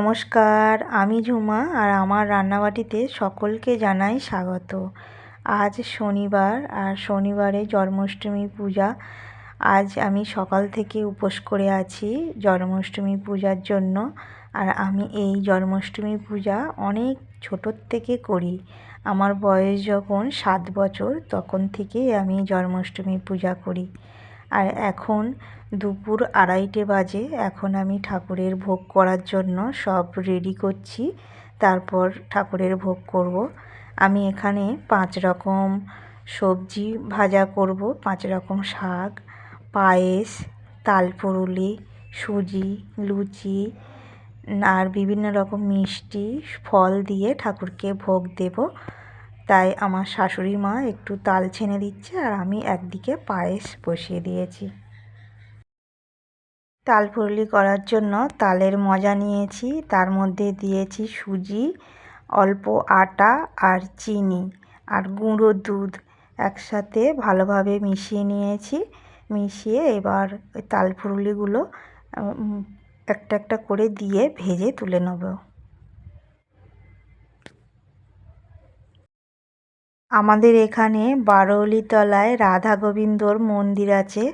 নমস্কার, আমি ঝুমা আর আমার রান্নাবাটিতে সকলকে জানাই স্বাগত। আজ শনিবার আর শনিবারে জন্মাষ্টমী পূজা। আজ আমি সকাল থেকে উপোস করে আছি জন্মাষ্টমী পূজার জন্য আর আমি এই জন্মাষ্টমী পূজা অনেক ছোটোর থেকে করি। আমার বয়স যখন সাত বছর, তখন থেকেই আমি জন্মাষ্টমী পূজা করি। আর এখন দুপুর আড়াইটে বাজে, এখন আমি ঠাকুরের ভোগ করার জন্য সব রেডি করছি, তারপর ঠাকুরের ভোগ করব। আমি এখানে পাঁচ রকম সবজি ভাজা করব, পাঁচ রকম শাক, পায়েস, তালপুরুলি, সুজি, লুচি, আর বিভিন্ন রকম মিষ্টি, ফল দিয়ে ঠাকুরকে ভোগ দেব। তাই আমার শাশুড়ি মা একটু তাল ছেনে দিচ্ছে আর আমি একদিকে পায়েস বসিয়ে দিয়েছি। তাল ফুরলি করার জন্য তালের মজা নিয়েছি। তার মধ্যে দিয়েছি সুজি, অল্প আটা আর চিনি আর গুঁড়ো দুধ একসাথে ভালোভাবে মিশিয়ে নিয়েছি। মিশিয়ে এবার ওই তাল ফুরুলিগুলো একটা একটা করে দিয়ে ভেজে তুলে নেব। আমাদের এখানে বারৌলিতলায় রাধা গোবিন্দর মন্দির আছে,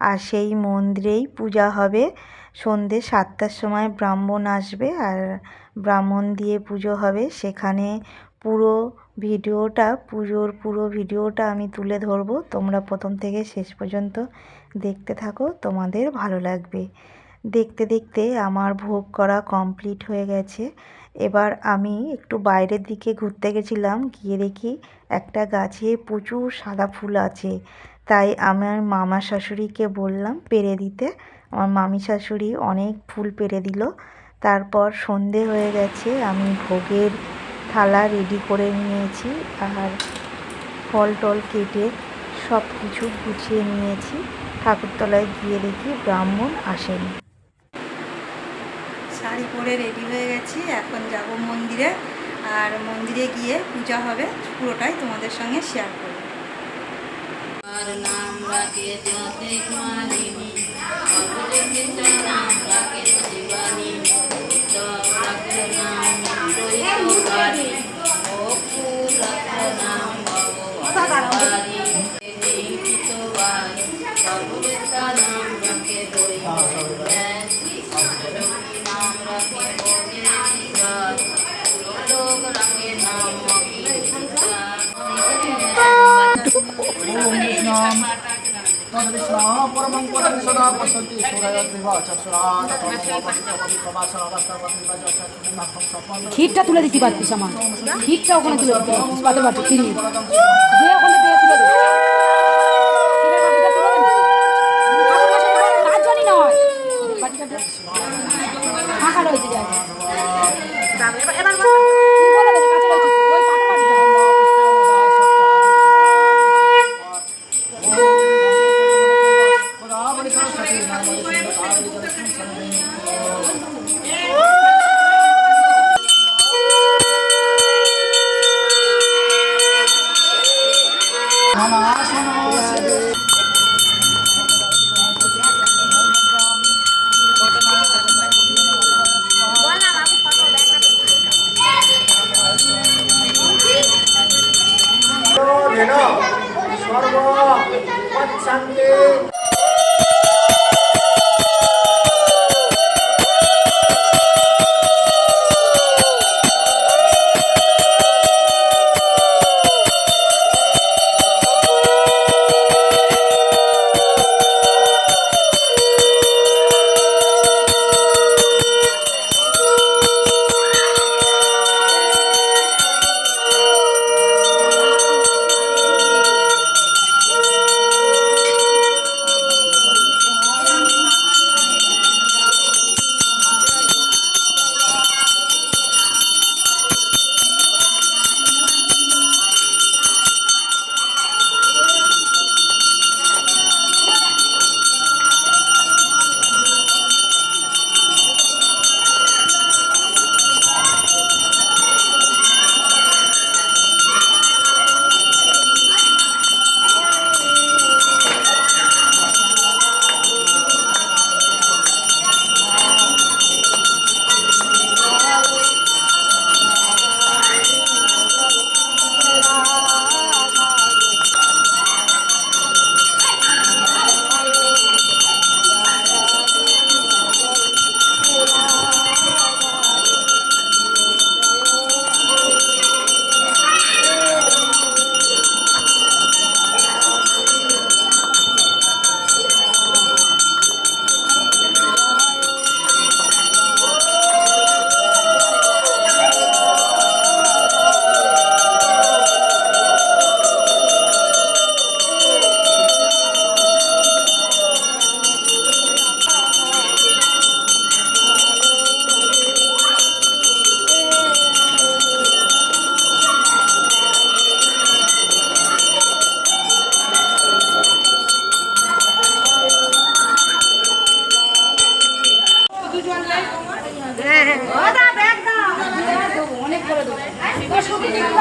আর সেই মন্দিরেই পূজা হবে। সন্ধ্যে সাতটার সময় ব্রাহ্মণ আসবে, আর ব্রাহ্মণ দিয়ে পুজো হবে। সেখানে পুরো ভিডিওটা, পুজোর পুরো ভিডিওটা আমি তুলে ধরবো। তোমরা প্রথম থেকে শেষ পর্যন্ত দেখতে থাকো, তোমাদের ভালো লাগবে। দেখতে দেখতে আমার ভোগ করা কমপ্লিট হয়ে গেছে। এবার আমি একটু বাইরের দিকে ঘুরতে গেছিলাম, গিয়ে দেখি একটা গাছে প্রচুর সাদা ফুল আছে। তাই আমার মামা শাশুড়িকে বললাম পেরে দিতে। আমার মামি শাশুড়ি অনেক ফুল পেরে দিল। তারপর সন্ধে হয়ে গেছে, আমি ভোগের থালা রেডি করে নিয়েছি আর ফল টল কেটে সব কিছু গুছিয়ে নিয়েছি। ঠাকুরতলায় গিয়ে দেখি ব্রাহ্মণ আসেনি। পরে রেডি হয়ে গেছি, এখন যাব মন্দিরে। আর মন্দিরে গিয়ে পূজা হবে, পুরোটাই তোমাদের সঙ্গে শেয়ার করব। আর নাম রাখে মালিনী ক্ষীরটা তুলে দিতে পারতিস আমার ক্ষীরটা ওখানে তুলে দিতে পারতিস পাতে পারতি চিনি ওখানে দিয়ে তুলে। ফাঁকা রয়েছে। 哇快点上